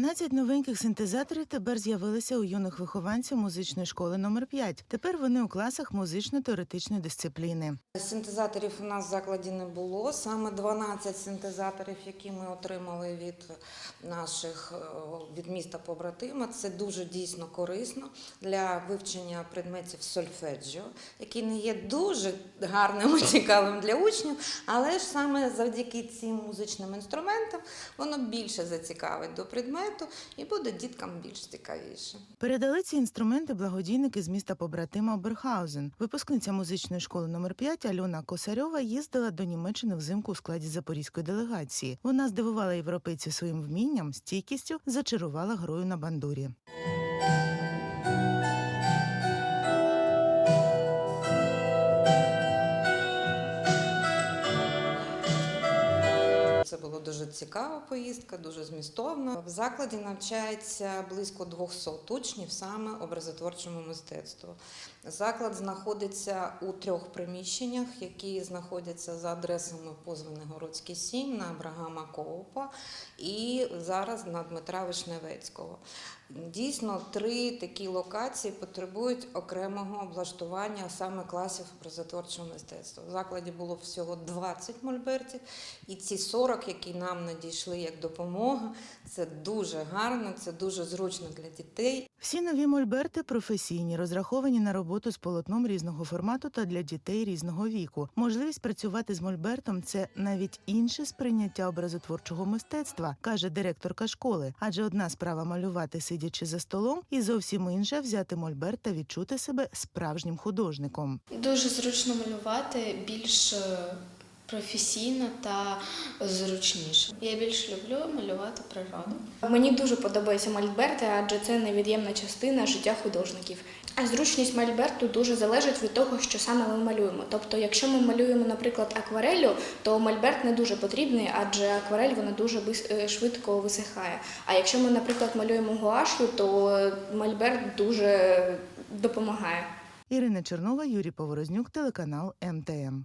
12 новеньких синтезаторів тепер з'явилися у юних вихованців музичної школи номер 5 Тепер вони у класах музично-теоретичної дисципліни. Синтезаторів у нас в закладі не було. Саме 12 синтезаторів, які ми отримали від наших е, від міста побратима. Це дуже дійсно корисно для вивчення предметів сольфеджіо, які не є дуже гарним і цікавим для учнів, але ж саме завдяки цим музичним інструментам воно більше зацікавить до предмету і буде діткам більш цікавіше. Передали ці інструменти благодійники з міста побратима Берхаузен. Випускниця музичної школи номер 5 Альона Косарьова їздила до Німеччини взимку у складі запорізької делегації. Вона здивувала європейців своїм вмінням, стійкістю, зачарувала грою на бандурі. Цікава поїздка, дуже змістовна. В закладі навчається близько 200 учнів саме образотворчому мистецтву. Заклад знаходиться у трьох приміщеннях, які знаходяться за адресами по Звенигородській 7 на Абрагама Коупа і зараз на Дмитра Вишневецького. Дійсно, три такі локації потребують окремого облаштування саме класів образотворчого мистецтва. В закладі було всього 20 мольбертів, і ці 40, які нам надійшли як допомога, це дуже гарно, це дуже зручно для дітей. Всі нові мольберти професійні, розраховані на роботу з полотном різного формату та для дітей різного віку. Можливість працювати з мольбертом це навіть інше сприйняття образотворчого мистецтва, каже директорка школи. Адже одна справа малювати сидячи за столом, і зовсім інша взяти мольберт та відчути себе справжнім художником. Дуже зручно малювати, більш е, професійно та зручніше. Я більш люблю малювати природу. Мені дуже подобаються мольберти, адже це невід'ємна частина життя художників. А зручність мольберту дуже залежить від того, що саме ми малюємо. Тобто, якщо ми малюємо, наприклад, аквареллю, то мольберт не дуже потрібний, адже акварель вона дуже е, швидко висихає. А якщо ми, наприклад, малюємо гуашю, то мольберт дуже допомагає. Ірина Чернова, Юрій Поворознюк, телеканал МТМ.